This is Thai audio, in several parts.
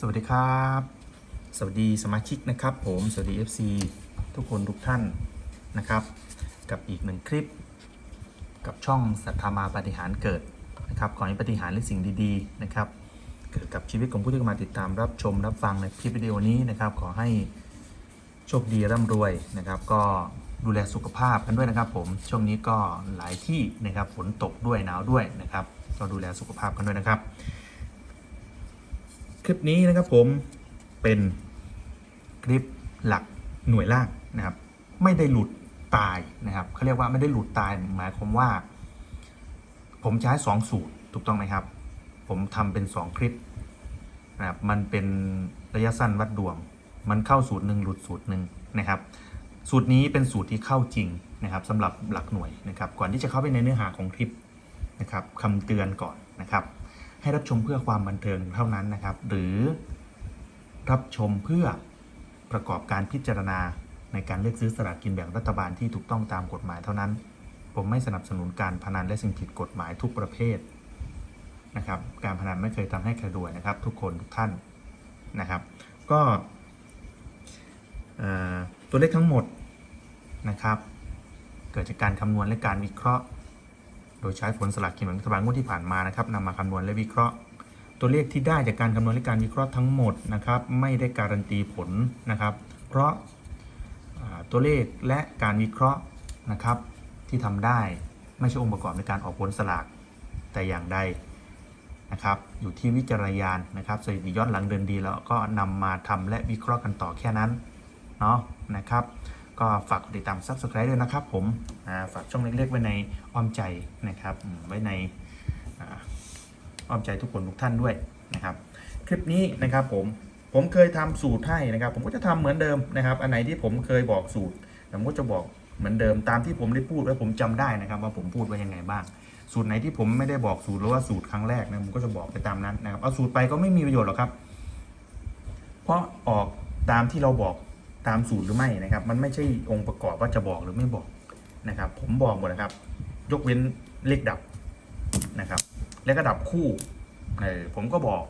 สวัสดีครับ สวัสดีสมาชิกนะครับ ผมสวัสดี FC ทุกคนทุกท่านนะครับ กับอีกหนึ่งคลิป กับช่องสัทธามาปฏิหารเกิดนะครับขอให้ปฏิหารและสิ่งดีๆนะครับเกิดกับชีวิตของผู้ที่มาติดตามรับชมรับฟังในคลิปวิดีโอนี้นะครับ ขอให้โชคดีร่ำรวยนะครับ ก็ดูแลสุขภาพกันด้วยนะครับ ผมช่วงนี้ก็หลายที่นะครับฝนตกด้วยหนาวด้วยนะครับก็ดูแลสุขภาพกันด้วยนะครับ คลิปนี้นะครับผมเป็นคลิปหลักหน่วยล่างนะครับ ไม่ได้หลุดตายนะครับเขาเรียกว่าไม่ได้หลุดตายหมายความว่า ผมใช้สองสูตรถูกต้องไหมครับ ผมทำเป็นสองคลิปนะครับมันเป็นระยะสั้นวัดดวง มันเข้าสูตรหนึ่งหลุดสูตรหนึ่งนะครับ สูตรนี้เป็นสูตรที่เข้าจริงนะครับสำหรับหลักหน่วยนะครับ ก่อนที่จะเข้าไปในเนื้อหาของคลิปนะครับคำเตือนก่อนนะครับ ให้รับชมเพื่อความบันเทิงเท่านั้นนะครับ หรือรับชมเพื่อประกอบการพิจารณาในการเลือกซื้อสลากกินแบ่งรัฐบาลที่ถูกต้องตามกฎหมายเท่านั้น ผมไม่สนับสนุนการพนันและสิ่งผิดกฎหมายทุกประเภทนะครับ การพนันไม่เคยทำให้ใครรวยนะครับ ทุกคนทุกท่านนะครับ ก็ตัวเลขทั้งหมดนะครับ เกิดจากการคำนวณและการวิเคราะห์ โดยใช้ผลสลากกินแบ่งรัฐบาลงวดที่ผ่านมานะครับนำมาคำนวณและวิเคราะห์ ตัวเลขที่ได้จากการคำนวณและการวิเคราะห์ทั้งหมดนะครับ ไม่ได้การันตีผลนะครับ เพราะตัวเลขและการวิเคราะห์นะครับที่ทำได้ไม่ใช่องค์ประกอบในการออกผลสลากแต่อย่างใดนะครับอยู่ที่วิจารณญาณนะครับสถิติย้อนหลังเดินดีแล้วก็นำมาทำและวิเคราะห์กันต่อแค่นั้นเนาะนะครับ ก็ฝากกดติดตาม Subscribe ด้วยนะครับผมฝากช่องเล็กๆ ไว้ในอ้อมใจนะครับ ไว้ในอ้อมใจทุกคนทุกท่านด้วยนะครับ คลิปนี้นะครับผม ผมเคยทำสูตรให้นะครับ ผมก็จะทำเหมือนเดิมนะครับ อันไหนที่ผมเคยบอกสูตร ผมก็จะบอกเหมือนเดิมตามที่ผมได้พูดและผมจำได้นะครับ ว่าผมพูดไว้ยังไงบ้าง สูตรไหนที่ผมไม่ได้บอกสูตรหรือว่าสูตรครั้งแรกนะผมก็จะบอกไปตามนั้นนะครับเอาสูตรไปก็ไม่มีประโยชน์หรอกครับ เพราะออกตามที่เราบอก ตามสูตรหรือไม่นะครับ มันไม่ใช่องค์ประกอบว่าจะบอกหรือไม่บอกนะครับ ผมบอกหมดนะครับ ยกเว้นเลขดับนะครับ แล้วก็ดับคู่เออผมก็บอก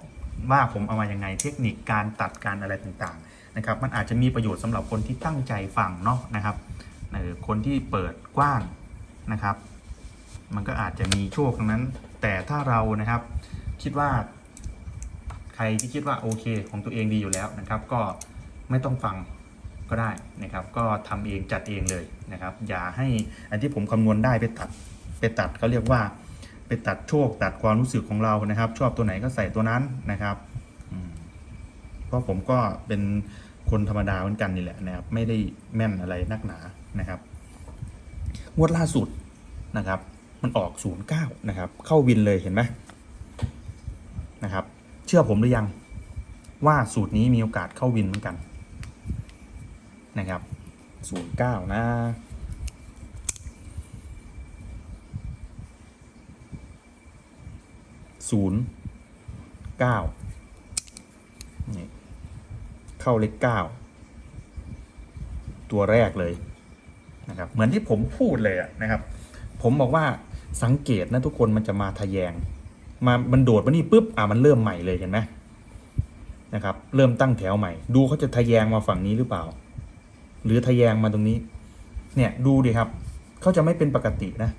ว่าผมเอามายังไงเทคนิคการตัดการอะไรต่างๆนะครับ มันอาจจะมีประโยชน์สำหรับคนที่ตั้งใจฟังเนาะนะครับเออคนที่เปิดกว้างนะครับ มันก็อาจจะมีโชคตรงนั้น แต่ถ้าเรานะครับคิดว่าใครที่คิดว่าโอเค ของตัวเองดีอยู่แล้วนะครับ ก็ไม่ต้องฟัง ก็ได้นะครับ ก็ทำเองจัดเองเลยนะครับ อย่าให้อันที่ผมคำนวณได้ไปตัดไปตัดเขาเรียกว่า ไปตัดโชคตัดความรู้สึกของเรานะครับ ชอบตัวไหนก็ใส่ตัวนั้นนะครับเพราะผมก็เป็นคนธรรมดาเหมือนกันนี่แหละนะครับ ไม่ได้แม่นอะไรนักหนานะครับงวดล่าสุดนะครับ มันออก 09 นะครับ เข้าวินเลยเห็นไหมนะครับ เชื่อผมหรือยังว่าสูตรนี้มีโอกาสเข้าวินเหมือนกัน นะครับ 09 นะศูนย์เก้านี่เข้าเลขเก้าตัวแรกเลยนะครับ เหมือนที่ผมพูดเลยอะนะครับ ผมบอกว่าสังเกตนะทุกคนมันจะมาทะแยง มามันโดดมานี่ปุ๊บอะมันเริ่มใหม่เลยเห็นไหมนะครับ เริ่มตั้งแถวใหม่ ดูเขาจะทะแยงมาฝั่งนี้หรือเปล่า หรือทะแยงมาตรงนี้ เนี่ยดูดิครับเขาจะไม่เป็นปกตินะ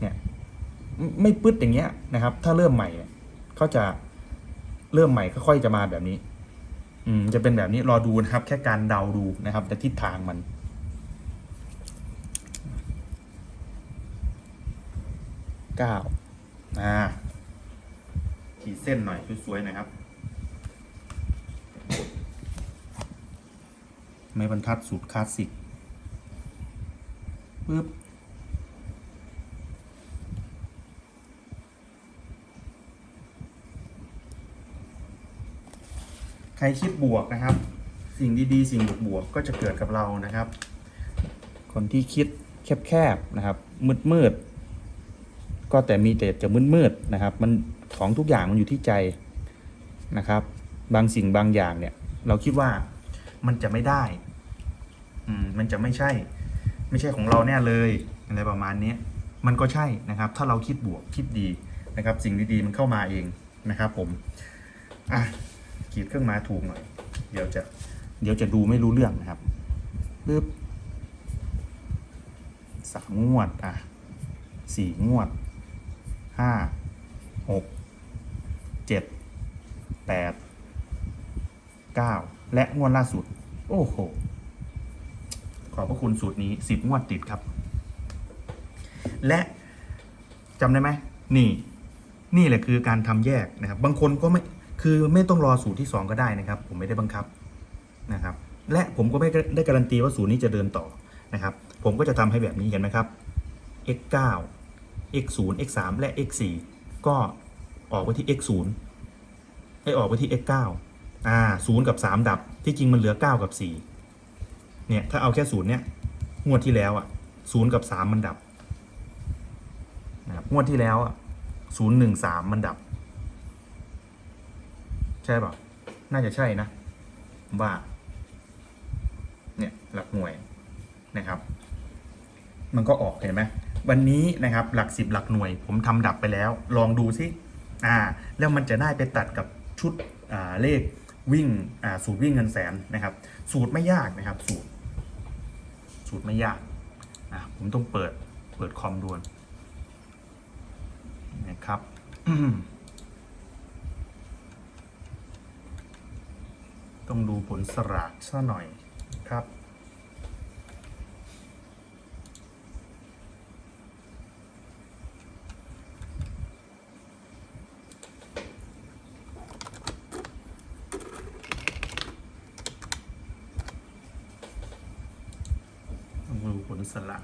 เนี่ยไม่ปึ๊ดอย่างเงี้ยนะครับ ถ้าเริ่มใหม่เนี่ยเขาจะเริ่มใหม่ค่อยๆจะมาแบบนี้ อืมจะเป็นแบบนี้รอดูนะครับ แค่การเดาดูนะครับ แต่ทิศทางมันเก้าอ่าขีดเส้นหน่อยสวยๆหนะครับ ไม้บรรทัดสูตรคลาสสิกปึ๊บใครคิดบวกนะครับ สิ่งดีๆ สิ่งบวกๆก็จะเกิดกับเรานะครับ คนที่คิดแคบๆนะครับ มืดๆก็แต่มีแต่จะมืดๆนะครับ มันของทุกอย่างมันอยู่ที่ใจนะครับ บางสิ่งบางอย่างเนี่ย เราคิดว่ามันจะไม่ได้ อืมมันจะไม่ใช่ ไม่ใช่ของเราแน่เลยอะไรประมาณนี้มันก็ใช่นะครับ ถ้าเราคิดบวกคิดดีนะครับ สิ่งดีๆมันเข้ามาเองนะครับผมอะขีดเครื่องหมายถูกหน่อย เดี๋ยวจะเดี๋ยวจะดูไม่รู้เรื่องนะครับปึ๊บสามงวดอะสี่งวดห้าหกเจ็ดแปดเก้าและงวดล่าสุด โอ้โห อบพระคุณสูตรนี้สิบงวดติดครับ และจำได้ไหมนี่นี่แหละคือการทำแยกนะครับ บางคนก็ไม่คือไม่ต้องรอสูตรที่สองก็ได้นะครับ ผมไม่ได้บังคับนะครับ และผมก็ไม่ได้การันตีว่าสูตรนี้จะเดินต่อนะครับ ผมก็จะทำให้แบบนี้เห็นไหมครับ x 9 x 0 x 3และ x 4ก็ออกไปที่ x 0ให้ออกไปที่ x 9อ่า0กับ 3 ดับที่จริงมันเหลือ 9 กับ 4 เนี่ยถ้าเอาแค่ศูนย์เนี่ยงวดที่แล้วอะศูนย์กับสามมันดับนะครับงวดที่แล้วอะศูนย์หนึ่งสามมันดับ ใช่ป่ะน่าจะใช่นะว่า เนี่ยหลักหน่วยนะครับ มันก็ออกเห็นไหมวันนี้นะครับหลักสิบหลักหน่วย ผมทำดับไปแล้ว ลองดูสิอ่า แล้วมันจะได้ไปตัดกับชุดอ่าเลขวิ่งอ่าสูตรวิ่งเงินแสนนะครับ สูตรไม่ยากนะครับ สูตร สูตรไม่ยากอะผมต้องเปิดเปิดคอมดวนนะครับต้องดูผลสลากซะหน่อยครับ ต้องดูผล สละ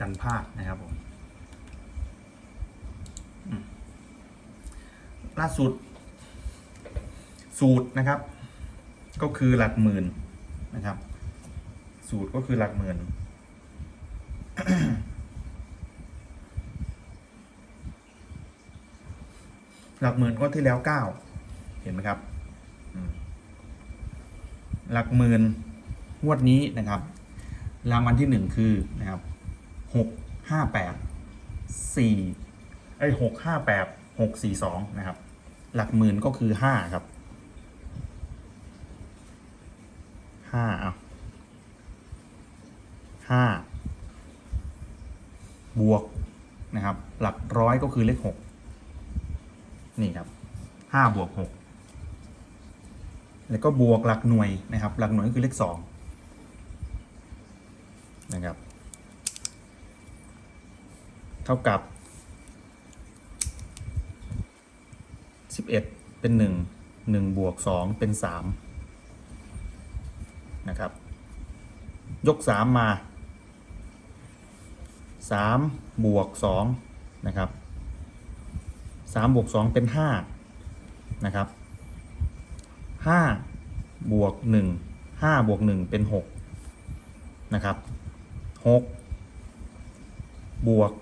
กันพลาดนะครับผมล่าสุด สูตรนะครับ ก็คือหลักหมื่นนะครับ สูตรก็คือหลักหมื่นหลักหมื่นก็ที่แล้วเก้าเห็นไหมครับหลักหมื่นงวดนี้นะครับ รางวัลที่หนึ่งคือนะครับหกห้าแปดสี่ไอ้หกห้าแปดหกสี่สองนะครับ หลักหมื่นก็คือห้าครับห้าเอาห้าบวกนะครับ หลักร้อยก็คือเลขหกนี่ครับห้าบวกหกแล้วก็บวกหลักหน่วยนะครับ หลักหน่วยก็คือเลขสอง นะครับ เท่ากับสิบเอ็ดเป็นหนึ่งหนึ่งบวกสองเป็นสามนะครับ ยกสามมาสามบวกสองนะครับสามบวกสองเป็นห้านะครับห้าบวกหนึ่งห้าบวกหนึ่งเป็นหกนะครับ 6 บวก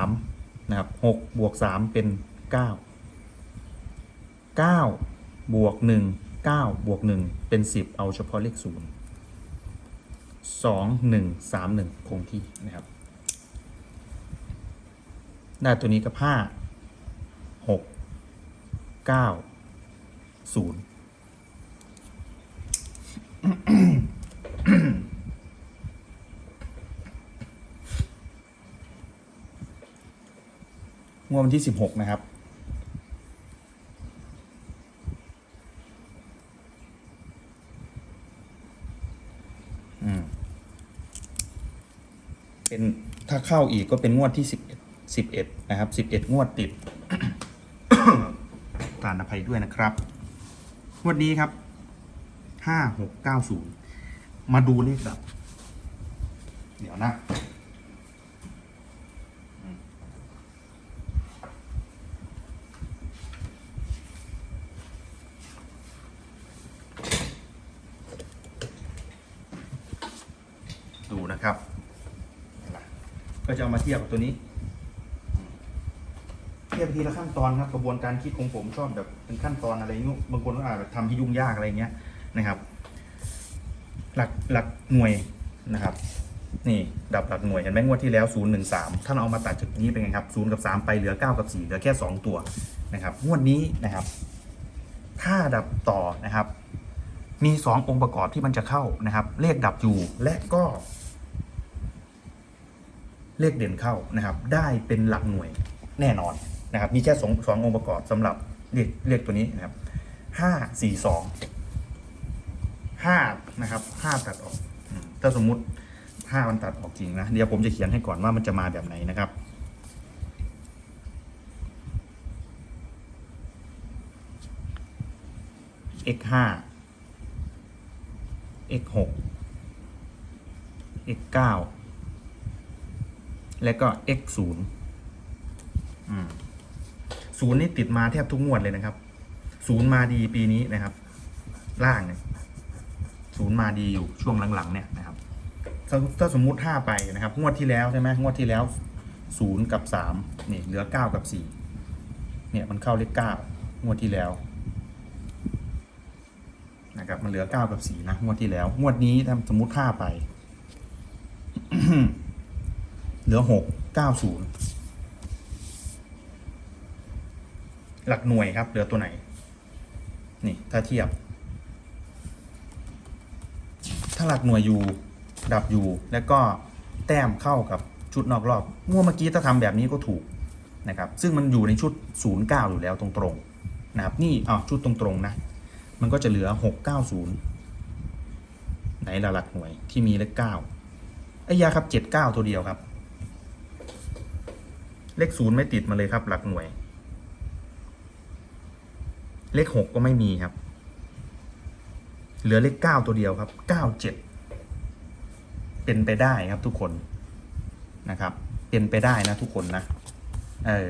3 นะครับ 6 บวก 3 เป็น 9 9 บวก 1 9 บวก 1 เป็น 10 เอาเฉพาะเลข 0 2 1 3 1 คงที่นะครับหน้าตัวนี้ก็ผ้า 6 9 0 งวดวันที่สิบหกนะครับ อืม เป็นถ้าเข้าอีกก็เป็นงวดที่สิบเอ็ดสิบเอ็ดนะครับสิบเอ็ดงวดติดทานอภัยด้วยนะครับ งวดนี้ครับห้าหกเก้าศูนย์มาดูเลขดับ เดี๋ยวนะ ดู นะครับ ก็จะเอามาเทียบกับตัวนี้ เทียบทีละขั้นตอนครับกระบวนการคิดของผมชอบแบบเป็นขั้นตอนอะไรเงี้ยบางคนก็อาจจะทำที่ยุ่งยากอะไรเงี้ยนะครับ หลักหลักหน่วยนะครับ นี่ดับหลักหน่วยเห็นไหมงวดที่แล้ว0 1 3 ถ้าเราเอามาตัดจากนี้เป็นไงครับ0กับ 3 ไปเหลือ 9 กับ 4 เหลือแค่ 2 ตัวนะครับงวดนี้นะครับ ถ้าดับต่อนะครับมีสององค์ประกอบที่มันจะเข้านะครับ เลขดับอยู่และก็ เลขเด่นเข้านะครับ ได้เป็นหลักหน่วยแน่นอนนะครับ มีแค่สองสององค์ประกอบสำหรับเลขเลขตัวนี้นะครับห้าสี่สองห้านะครับห้าตัดออก ถ้าสมมุติห้ามันตัดออกจริงนะ เดี๋ยวผมจะเขียนให้ก่อนว่ามันจะมาแบบไหนนะครับ x ห้า x หก x เก้า และก็ x ศูนย์ศูนย์นี่ติดมาแทบทุกงวดเลยนะครับ ศูนย์มาดีปีนี้นะครับ ล่างเนี่ยศูนย์มาดีอยู่ช่วงหลังๆเนี่ยนะครับถ้าถ้าสมมุติห้าไปนะครับ งวดที่แล้วใช่ไหมงวดที่แล้วศูนย์กับสามนี่เหลือเก้ากับสี่เนี่ยมันเข้าเลขเก้างวดที่แล้วนะครับมันเหลือเก้ากับสี่นะงวดที่แล้ว งวดนี้ถ้าสมมุติห้าไป เหลือหกเก้าศูนย์หลักหน่วยครับ เหลือตัวไหน นี่ถ้าเทียบ ถ้าหลักหน่วยอยู่ดับอยู่แล้วก็แต้มเข้ากับชุดนอกรอบงวดเมื่อกี้ถ้าทำแบบนี้ก็ถูกนะครับ ซึ่งมันอยู่ในชุด 09 อยู่แล้วตรงๆนะครับ นี่อ๋อชุดตรงๆนะ มันก็จะเหลือ 690 ไหนละหลักหน่วยที่มีเลข9ไอ้ยาครับ 79 ตัวเดียวครับ เลขศูนย์ไม่ติดมาเลยครับ หลักหน่วย เลข6ก็ไม่มีครับ เหลือเลข9ตัวเดียวครับ97เป็นไปได้ครับทุกคนนะครับ เป็นไปได้นะทุกคนนะเออ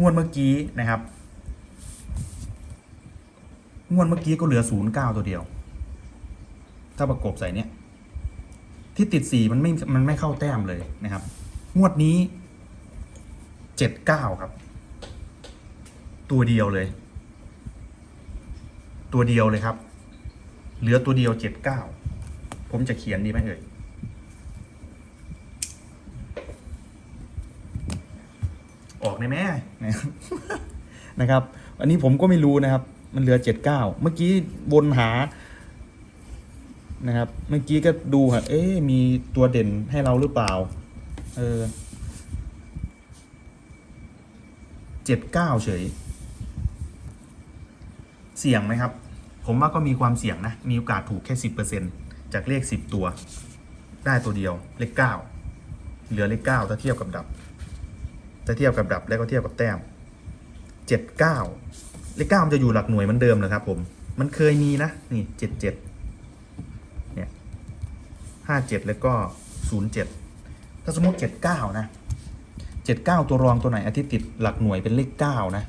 งวดเมื่อกี้นะครับงวดเมื่อกี้ก็เหลือศูนย์เก้าตัวเดียว ถ้าประกบใส่เนี้ยที่ติดสี่มันไม่มันไม่เข้าแต้มเลยนะครับ งวดนี้ เจ็ดเก้าครับ ตัวเดียวเลย ตัวเดียวเลยครับ เหลือตัวเดียวเจ็ดเก้าผมจะเขียนดีไหมเอ่ยออกในแม่นะครับ อันนี้ผมก็ไม่รู้นะครับ มันเหลือเจ็ดเก้าเมื่อกี้วนหานะครับ เมื่อกี้ก็ดูฮะเอ๊มีตัวเด่นให้เราหรือเปล่า เออ เจ็ดเก้าเฉย เสี่ยงไหมครับ ผมว่าก็มีความเสี่ยงนะ มีโอกาสถูกแค่สิบเปอร์เซ็นจากเลขสิบตัว ได้ตัวเดียวเลขเก้าเหลือเลขเก้าถ้าเทียบกับดับ ถ้าเทียบกับดับแล้วก็เทียบกับแต้มเจ็ดเก้าเลขเก้ามันจะอยู่หลักหน่วยเหมือนเดิมนะครับ ผม มันเคยมีนะ นี่เจ็ดเจ็ดเนี่ยห้าเจ็ดแล้วก็ศูนย์เจ็ดถ้าสมมติเจ็ดเก้านะ เจ็ดเก้าตัวรองตัวไหนอาทิตย์ติดหลักหน่วยเป็นเลขเก้านะ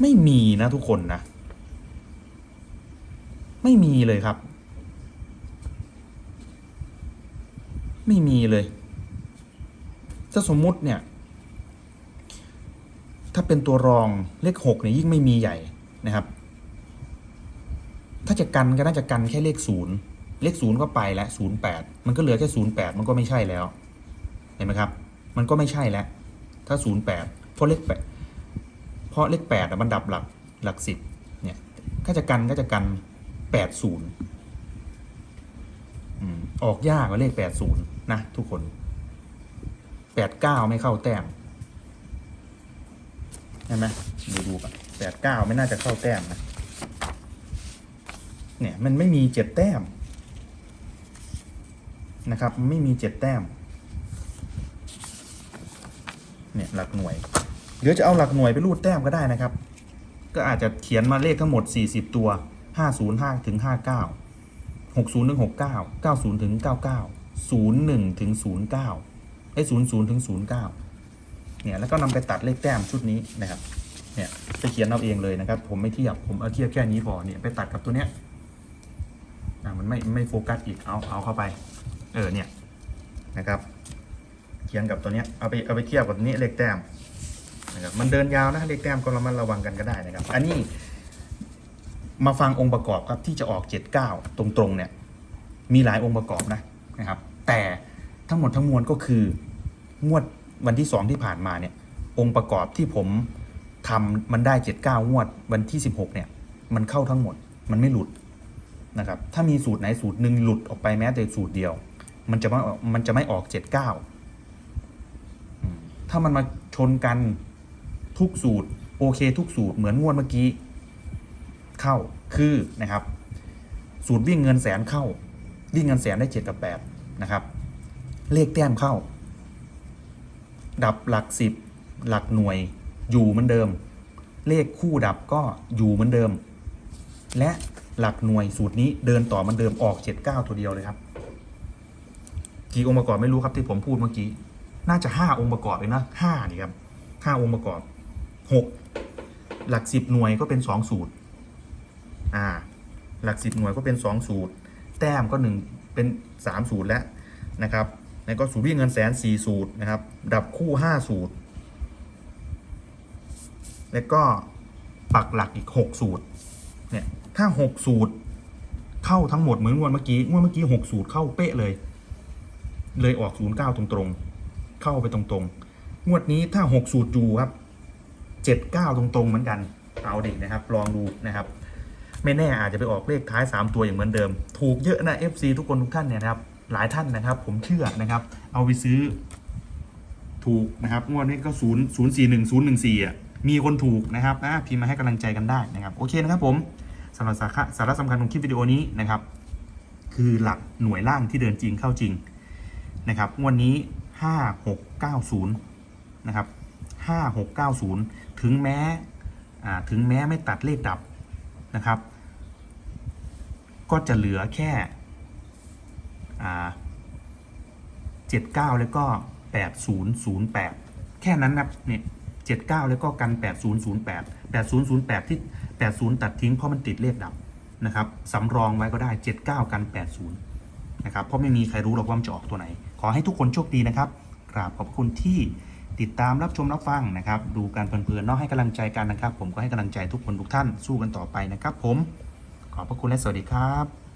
ไม่มีนะทุกคนนะ ไม่มีเลยครับ ไม่มีเลย ถ้าสมมุติเนี่ย ถ้าเป็นตัวรองเลขหกเนี่ยยิ่งไม่มีใหญ่นะครับ ถ้าจะกันก็น่าจะกันแค่เลขศูนย์เลขศูนย์ก็ไปแล้วศูนย์แปดมันก็เหลือแค่ศูนย์แปดมันก็ไม่ใช่แล้ว เห็นไหมครับ มันก็ไม่ใช่แล้ว ถ้าศูนย์แปดเพราะเลขแปดเพราะเลขแปดมันดับหลักหลักสิบเนี่ยถ้าจะกันก็จะกันแปดศูนย์ออกยากกว่าเลขแปดศูนย์นะ ทุกคนแปดเก้าไม่เข้าแต้มใช่ไหมดูดูกันแปดเก้าไม่น่าจะเข้าแต้มนะเนี่ยมันไม่มีเจ็ดแต้มนะครับมันไม่มีเจ็ดแต้ม เนี่ยหลักหน่วยเดี๋ยวจะเอาหลักหน่วยไปรูดแต้มก็ได้นะครับ ก็อาจจะเขียนมาเลขทั้งหมด 40 ตัว 505ถึง59 60ถึง69 90ถึง99 01ถึง09ไอ้00ถึง09เนี่ยแล้วก็นำไปตัดเลขแต้มชุดนี้นะครับเนี่ยไปเขียนเอาเองเลยนะครับ ผมไม่เทียบผมเอาเทียบแค่นี้พอเนี่ยไปตัดกับตัวเนี้ยอ่ามันไม่ไม่โฟกัสอีกเอาเอาเข้าไป เออเนี่ยนะครับ เขียนกับตัวนี้เอาไปเอาไปเทียบกับนี้เลขแต้มนะครับมันเดินยาวนะเลขแต้มก็ระมัดระวังกันก็ได้นะครับ อันนี้มาฟังองค์ประกอบครับที่จะออกเจ็ดเก้าตรงๆเนี่ยมีหลายองค์ประกอบนะนะครับ แต่ทั้งหมดทั้งมวลก็คืองวดวันที่สองที่ผ่านมาเนี่ยองค์ประกอบที่ผมทำมันได้เจ็ดเก้างวดวันที่สิบหกเนี่ยมันเข้าทั้งหมดมันไม่หลุดนะครับถ้ามีสูตรไหนสูตรหนึ่งหลุดออกไปแม้แต่สูตรเดียว มันจะไม่มันจะไม่ออกเจ็ดเก้า ถ้ามันมาชนกันทุกสูตร โอเคทุกสูตรเหมือนงวดเมื่อกี้ เข้าคือนะครับ สูตรวิ่งเงินแสนเข้า วิ่งเงินแสนได้เจ็ดกับแปดนะครับ เลขแต้มเข้า ดับหลักสิบหลักหน่วยอยู่เหมือนเดิม เลขคู่ดับก็อยู่เหมือนเดิม และหลักหน่วยสูตรนี้เดินต่อเหมันเดิมออกเจ็ดเก้าตัวเดียวเลยครับ กี่องค์ประกอบไม่รู้ครับที่ผมพูดเมื่อกี้ น่าจะห้าองค์ประกอบเลยนะห้านี่ครับห้าองค์ประกอบหกหลักสิบหน่วยก็เป็นสองสูตรอ่าหลักสิบหน่วยก็เป็นสองสูตร แต้มก็หนึ่งเป็นสามสูตรแล้วนะครับแล้วก็สูตรวิ่งเงินแสนสี่สูตรนะครับดับคู่ห้าสูตร แล้วก็ปักหลักอีกหกสูตรเนี่ยถ้าหกสูตรเข้าทั้งหมดเหมือนงวดเมื่อกี้งวดเมื่อกี้หกสูตรเข้าเป๊ะเลย เลยออกศูนย์เก้าตรงๆ เข้าไปตรงๆ งวดนี้ถ้าหกสูตรอยู่ครับเจ็ดเก้าตรงๆเหมือนกัน เอาดินะครับ ลองดูนะครับ ไม่แน่อาจจะไปออกเลขท้าย 3 ตัวอย่างเหมือนเดิม ถูกเยอะนะ FC ทุกคนทุกท่านเนี่ยนะครับ หลายท่านนะครับ ผมเชื่อนะครับ เอาไปซื้อ ถูกนะครับ งวดนี้ก็ศูนย์ศูนย์สี่หนึ่งศูนย์หนึ่งสี่อะ มีคนถูกนะครับนะพิมพ์มาให้กำลังใจกันได้นะครับ โอเคนะครับผมสำหรับสาระสาระสำคัญของคลิปวิดีโอนี้นะครับ คือหลักหน่วยล่างที่เดินจริงเข้าจริงนะครับ งวดนี้ ห้าหกเก้าศูนย์นะครับห้าหกเก้าศูนย์ถึงแม้ถึงแม้ไม่ตัดเลขดับนะครับ ก็จะเหลือแค่อ่า79แล้วก็8008แค่นั้นนะเนี่ย79แล้วก็กัน8008 8008ที่80ตัดทิ้งเพราะมันติดเลขดับนะครับสำรองไว้ก็ได้79กัน80นะครับเพราะไม่มีใครรู้หรอกว่ามันจะออกตัวไหน ขอให้ทุกคนโชคดีนะครับ กราบขอบคุณที่ติดตามรับชมรับฟังนะครับ ดูการเพลินๆเนาะให้กำลังใจกันนะครับ ผมก็ให้กำลังใจทุกคนทุกท่านสู้กันต่อไปนะครับ ผมขอบพระคุณและสวัสดีครับ